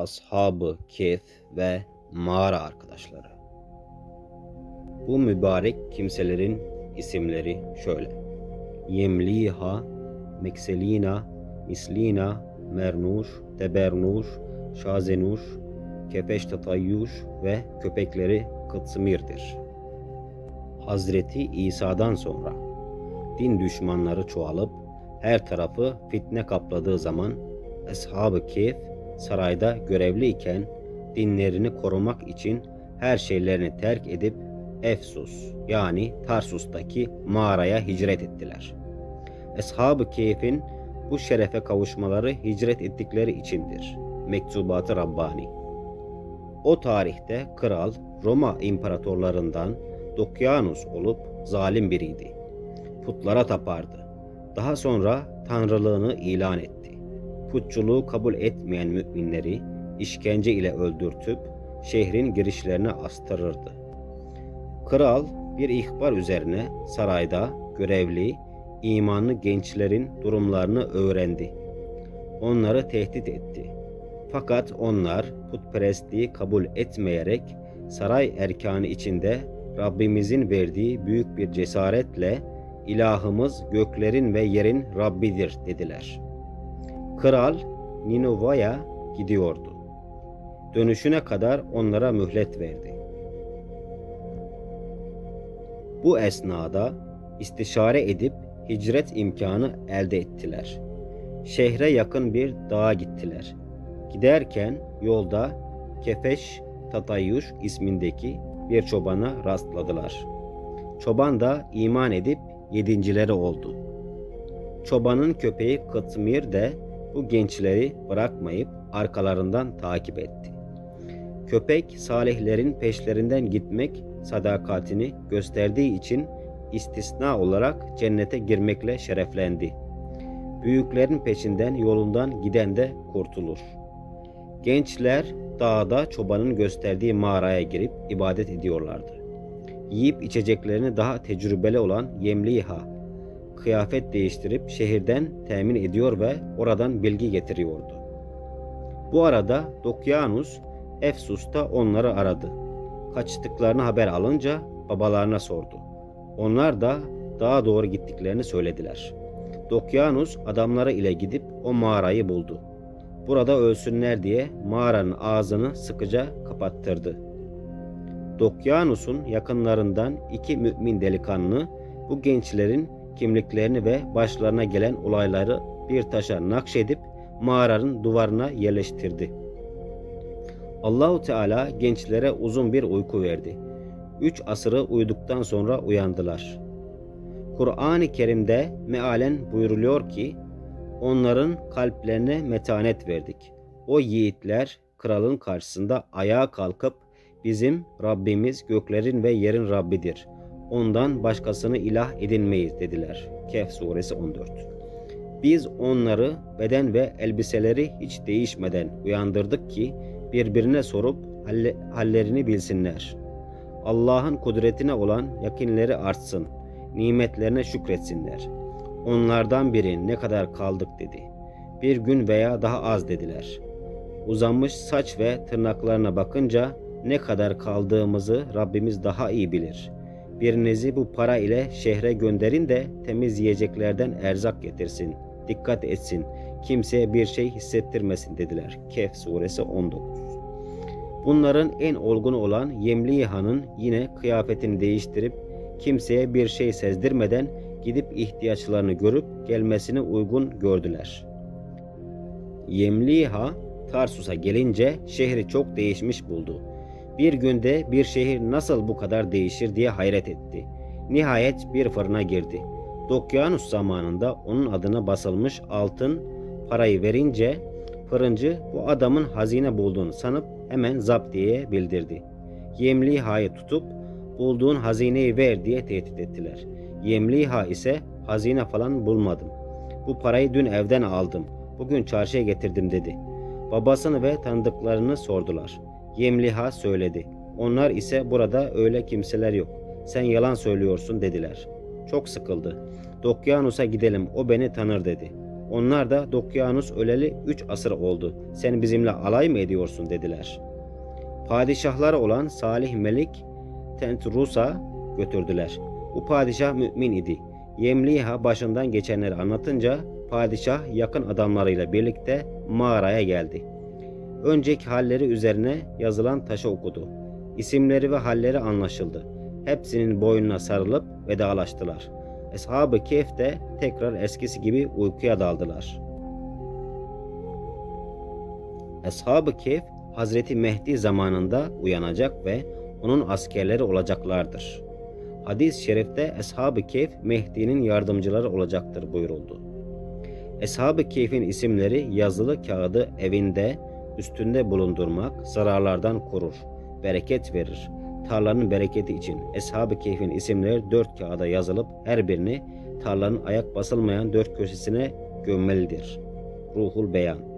Ashab-ı Kehf ve mağara arkadaşları. Bu mübarek kimselerin isimleri şöyle. Yemliha, Mekselina, Mislina, Mernuş, Tebernuş, Şazenuş, Kefeş Tatayyuş ve köpekleri Kıtsmir'dir. Hazreti İsa'dan sonra din düşmanları çoğalıp her tarafı fitne kapladığı zaman Ashab-ı Kehf sarayda görevli iken dinlerini korumak için her şeylerini terk edip Efsus yani Tarsus'taki mağaraya hicret ettiler. Ashab-ı Kehf'in bu şerefe kavuşmaları hicret ettikleri içindir. Mektubat-ı Rabbani O tarihte kral Roma imparatorlarından Dokyanus olup zalim biriydi. Putlara tapardı. Daha sonra tanrılığını ilan etti. Putçuluğu kabul etmeyen müminleri işkence ile öldürtüp şehrin girişlerine astırırdı. Kral bir ihbar üzerine sarayda görevli imanlı gençlerin durumlarını öğrendi. Onları tehdit etti. Fakat onlar putperestliği kabul etmeyerek saray erkanı içinde Rabbimizin verdiği büyük bir cesaretle ilahımız göklerin ve yerin Rabbidir dediler. Kral Ninova'ya gidiyordu. Dönüşüne kadar onlara mühlet verdi. Bu esnada istişare edip hicret imkanı elde ettiler. Şehre yakın bir dağa gittiler. Giderken yolda Kefeş Tatayuş ismindeki bir çobana rastladılar. Çoban da iman edip yedincileri oldu. Çobanın köpeği Kıtmir de bu gençleri bırakmayıp arkalarından takip etti. Köpek salihlerin peşlerinden gitmek sadakatini gösterdiği için istisna olarak cennete girmekle şereflendi. Büyüklerin peşinden yolundan giden de kurtulur. Gençler dağda çobanın gösterdiği mağaraya girip ibadet ediyorlardı. Yiyip içeceklerini daha tecrübeli olan Yemliha kıyafet değiştirip şehirden temin ediyor ve oradan bilgi getiriyordu. Bu arada Dokyanus Efsus'ta onları aradı. Kaçtıklarını haber alınca babalarına sordu. Onlar da daha doğru gittiklerini söylediler. Dokyanus adamları ile gidip o mağarayı buldu. Burada ölsünler diye mağaranın ağzını sıkıca kapattırdı. Dokyanus'un yakınlarından iki mümin delikanlı bu gençlerin kimliklerini ve başlarına gelen olayları bir taşa nakşedip mağaranın duvarına yerleştirdi. Allahu Teala gençlere uzun bir uyku verdi. Üç asırı uyuduktan sonra uyandılar. Kur'an-ı Kerim'de mealen buyuruluyor ki, onların kalplerine metanet verdik. O yiğitler kralın karşısında ayağa kalkıp bizim Rabbimiz göklerin ve yerin Rabbidir. Ondan başkasını ilah edinmeyiz dediler. Kehf suresi 14. Biz onları beden ve elbiseleri hiç değişmeden uyandırdık ki birbirine sorup hallerini bilsinler. Allah'ın kudretine olan yakinleri artsın, nimetlerine şükretsinler. Onlardan biri ne kadar kaldık dedi. Bir gün veya daha az dediler. Uzanmış saç ve tırnaklarına bakınca ne kadar kaldığımızı Rabbimiz daha iyi bilir. Birinizi bu para ile şehre gönderin de temiz yiyeceklerden erzak getirsin. Dikkat etsin. Kimseye bir şey hissettirmesin dediler. Kehf suresi 19. Bunların en olgun olan Yemliha'nın yine kıyafetini değiştirip kimseye bir şey sezdirmeden gidip ihtiyaçlarını görüp gelmesini uygun gördüler. Yemliha Tarsus'a gelince şehri çok değişmiş buldu. Bir günde bir şehir nasıl bu kadar değişir diye hayret etti. Nihayet bir fırına girdi. Dokyanus zamanında onun adına basılmış altın parayı verince fırıncı bu adamın hazine bulduğunu sanıp hemen zaptiyeye bildirdi. Yemliha'yı tutup bulduğun hazineyi ver diye tehdit ettiler. Yemliha ise hazine falan bulmadım. Bu parayı dün evden aldım. Bugün çarşıya getirdim dedi. Babasını ve tanıdıklarını sordular. Yemliha söyledi. Onlar ise burada öyle kimseler yok. Sen yalan söylüyorsun dediler. Çok sıkıldı. Dokyanus'a gidelim o beni tanır dedi. Onlar da Dokyanus öleli 3 asır oldu. Sen bizimle alay mı ediyorsun dediler. Padişahları olan Salih Melik Tentrus'a götürdüler. Bu padişah mümin idi. Yemliha başından geçenleri anlatınca padişah yakın adamlarıyla birlikte mağaraya geldi. Önceki halleri üzerine yazılan taşı okudu. İsimleri ve halleri anlaşıldı. Hepsinin boynuna sarılıp vedalaştılar. Eshab-ı Kehf de tekrar eskisi gibi uykuya daldılar. Eshab-ı Kehf Hazreti Mehdi zamanında uyanacak ve onun askerleri olacaklardır. Hadis-i şerifte Eshab-ı Kehf Mehdi'nin yardımcıları olacaktır buyuruldu. Eshab-ı Kehf'in isimleri yazılı kağıdı evinde üstünde bulundurmak zararlardan korur, bereket verir. Tarlanın bereketi için Eshab-ı Kehf'in isimleri dört kağıda yazılıp her birini tarlanın ayak basılmayan dört köşesine gömmelidir. Ruhul Beyan